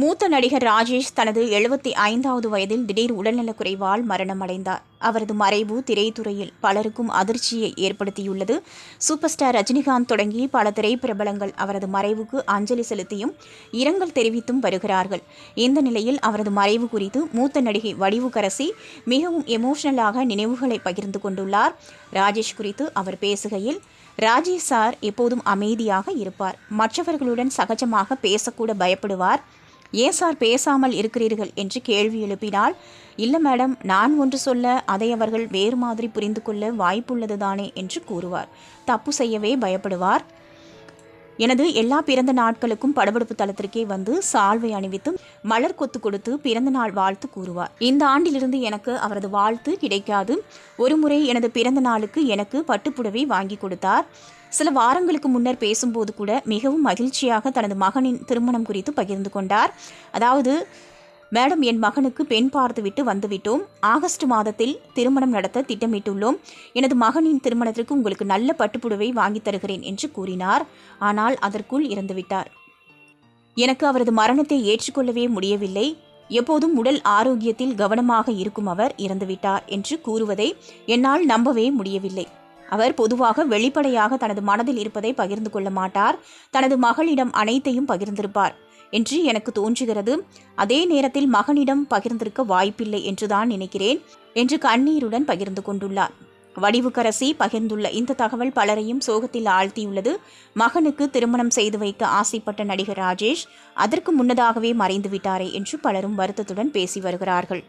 மூத்த நடிகர் ராஜேஷ் தனது எழுபத்தி ஐந்தாவது வயதில் திடீர் உடல்நலக்குறைவால் மரணமடைந்தார் அவரது மறைவு திரைத்துறையில் பலருக்கும் அதிர்ச்சியை ஏற்படுத்தியுள்ளது. சூப்பர் ஸ்டார் ரஜினிகாந்த் தொடங்கி பல திரைப்பிரபலங்கள் அவரது மறைவுக்கு அஞ்சலி செலுத்தியும் இரங்கல் தெரிவித்தும் வருகிறார்கள். இந்த நிலையில் அவரது மறைவு குறித்து மூத்த நடிகை வடிவுக்கரசி மிகவும் எமோஷனலாக நினைவுகளை பகிர்ந்து கொண்டுள்ளார். ராஜேஷ் குறித்து அவர் பேசுகையில் ராஜேஷ் சார் எப்போதும் அமைதியாக இருப்பார். மற்றவர்களுடன் சகஜமாக பேசக்கூட பயப்படுவார். ஏன் சார் பேசாமல் இருக்கிறீர்கள்? என்று கேள்வி எழுப்பினால் இல்லை மேடம் நான் ஒன்று சொல்ல அதை அவர்கள் வேறு மாதிரி புரிந்து கொள்ள வாய்ப்புள்ளது தானே என்று கூறுவார். தப்பு செய்யவே பயப்படுவார். எனது எல்லா பிறந்த நாட்களுக்கும் படபடுப்பு தளத்திற்கே வந்து சால்வை அணிவித்து மலர் கொத்து கொடுத்து பிறந்த நாள் வாழ்த்து கூறுவார். இந்த ஆண்டிலிருந்து எனக்கு அவரது வாழ்த்து கிடைக்காது. ஒருமுறை எனது பிறந்த நாளுக்கு எனக்கு பட்டுப்புடவை வாங்கி கொடுத்தார். சில வாரங்களுக்கு முன்னர் பேசும்போது கூட மிகவும் மகிழ்ச்சியாக தனது மகனின் திருமணம் குறித்து பகிர்ந்து கொண்டார். அதாவது மேடம் என் மகனுக்கு பெண் பார்த்துவிட்டு வந்துவிட்டோம். ஆகஸ்ட் மாதத்தில் திருமணம் நடத்த திட்டமிட்டுள்ளோம். எனது மகனின் திருமணத்திற்கு உங்களுக்கு நல்ல பட்டுப்புடுவை வாங்கித் தருகிறேன் என்று கூறினார். ஆனால் அதற்குள் இறந்துவிட்டார். எனக்கு அவரது மரணத்தை ஏற்றுக்கொள்ளவே முடியவில்லை. எப்போதும் உடல் ஆரோக்கியத்தில் கவனமாக இருக்கும் அவர் இறந்துவிட்டார் என்று கூறுவதை என்னால் நம்பவே முடியவில்லை. அவர் பொதுவாக வெளிப்படையாக தனது மனதில் இருப்பதை பகிர்ந்து கொள்ள மாட்டார். தனது மகளிடம் அனைத்தையும் பகிர்ந்திருப்பார். என்று எனக்கு தோன்றுகிறது. அதே நேரத்தில் மகனிடம் பகிர்ந்திருக்க வாய்ப்பில்லை என்றுதான் நினைக்கிறேன் என்று கண்ணீருடன் பகிர்ந்து கொண்டுள்ளார். வடிவுக்கரசி பகிர்ந்துள்ள இந்த தகவல் பலரையும் சோகத்தில் ஆழ்த்தியுள்ளது. மகனுக்கு திருமணம் செய்து வைக்க ஆசைப்பட்ட நடிகர் ராஜேஷ் அதற்கு முன்னதாகவே மறைந்து விட்டாரே என்று பலரும் வருத்தத்துடன் பேசி வருகிறார்கள்.